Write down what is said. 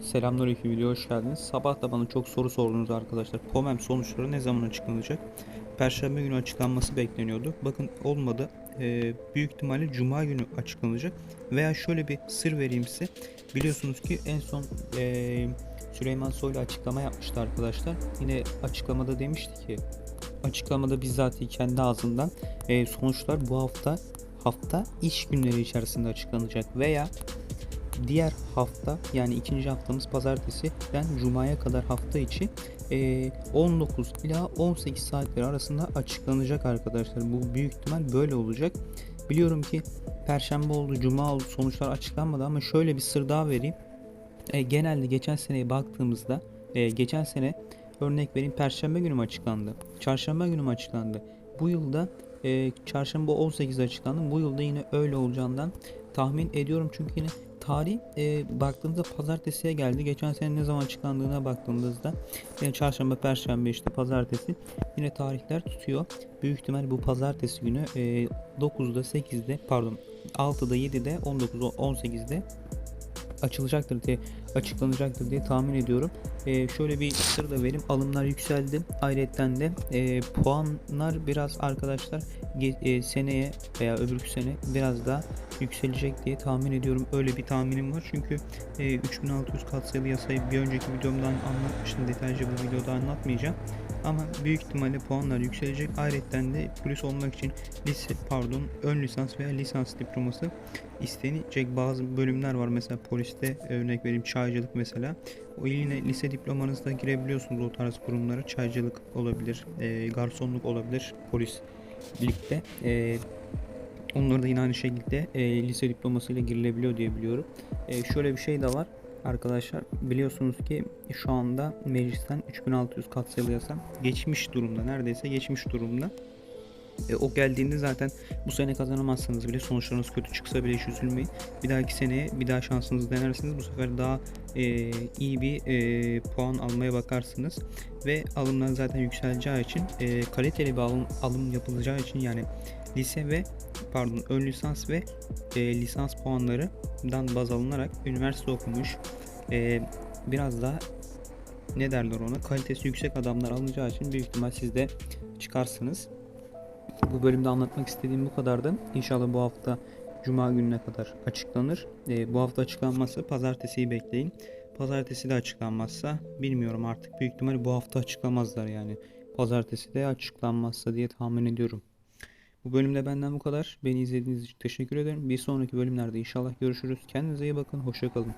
Selamünaleyküm video hoş geldiniz. Sabah da bana çok soru sordunuz arkadaşlar. POMEM sonuçları ne zaman açıklanacak? Perşembe günü açıklanması bekleniyordu. Bakın olmadı. Ee, büyük ihtimalle Cuma günü açıklanacak. Veya şöyle bir sır vereyim size. Biliyorsunuz ki en son ee, Süleyman Soylu açıklama yapmıştı arkadaşlar. Yine açıklamada demişti ki açıklamada bizzat kendi ağzından ee, sonuçlar bu hafta hafta iş günleri içerisinde açıklanacak veya diğer hafta yani ikinci haftamız pazartesiden cumaya kadar hafta içi eee, 19 ila 18 saatleri arasında açıklanacak arkadaşlar. Bu büyük ihtimal böyle olacak. Biliyorum ki perşembe oldu, cuma oldu sonuçlar açıklanmadı ama şöyle bir sır daha vereyim. E, genelde geçen seneye baktığımızda e, geçen sene örnek vereyim perşembe günü mü açıklandı? Çarşamba günü mü açıklandı? Bu yılda e, çarşamba 18 açıklandı. Bu yılda yine öyle olacağından tahmin ediyorum çünkü yine tarih e, baktığınızda pazartesiye geldi. Geçen sene ne zaman açıklandığına baktığınızda yine çarşamba, perşembe işte pazartesi yine tarihler tutuyor. Büyük ihtimal bu pazartesi günü e, 9'da 8'de pardon 6'da 7'de 19'da 18'de açılacaktır diye açıklanacaktır diye tahmin ediyorum. Ee, şöyle bir sır da vereyim. Alımlar yükseldi. Ayrıca de e, puanlar biraz arkadaşlar e, seneye veya öbürkü sene biraz daha yükselecek diye tahmin ediyorum. Öyle bir tahminim var. Çünkü e, 3600 katsayılı yasayı bir önceki videomdan anlatmıştım. Detaylıca bu videoda anlatmayacağım. Ama büyük ihtimalle puanlar yükselecek. Ayrıca de polis olmak için lise pardon ön lisans veya lisans diploması istenecek bazı bölümler var. Mesela poliste örnek vereyim çaycılık mesela. O yine lise diplomanızda girebiliyorsunuz o tarz kurumlara. Çaycılık olabilir, e, garsonluk olabilir polislikte. E, onları da yine aynı şekilde e, lise diplomasıyla girilebiliyor diye biliyorum. E, şöyle bir şey de var. Arkadaşlar biliyorsunuz ki şu anda meclisten 3600 katsayılı yasa geçmiş durumda. Neredeyse geçmiş durumda. E, o geldiğinde zaten bu sene kazanamazsanız bile sonuçlarınız kötü çıksa bile hiç üzülmeyin. Bir dahaki seneye bir daha şansınızı denersiniz. Bu sefer daha e, iyi bir e, puan almaya bakarsınız. Ve alımlar zaten yükseleceği için e, kaliteli bir alım, alım yapılacağı için yani lise ve pardon ön lisans ve e, lisans puanlarından baz alınarak üniversite okumuş e, biraz daha ne derler ona kalitesi yüksek adamlar alınacağı için büyük ihtimal siz de çıkarsınız. Bu bölümde anlatmak istediğim bu kadardı. İnşallah bu hafta Cuma gününe kadar açıklanır. Ee, bu hafta açıklanmazsa pazartesiyi bekleyin. Pazartesi de açıklanmazsa bilmiyorum artık. Büyük ihtimal bu hafta açıklamazlar yani. Pazartesi de açıklanmazsa diye tahmin ediyorum. Bu bölümde benden bu kadar. Beni izlediğiniz için teşekkür ederim. Bir sonraki bölümlerde inşallah görüşürüz. Kendinize iyi bakın. Hoşçakalın.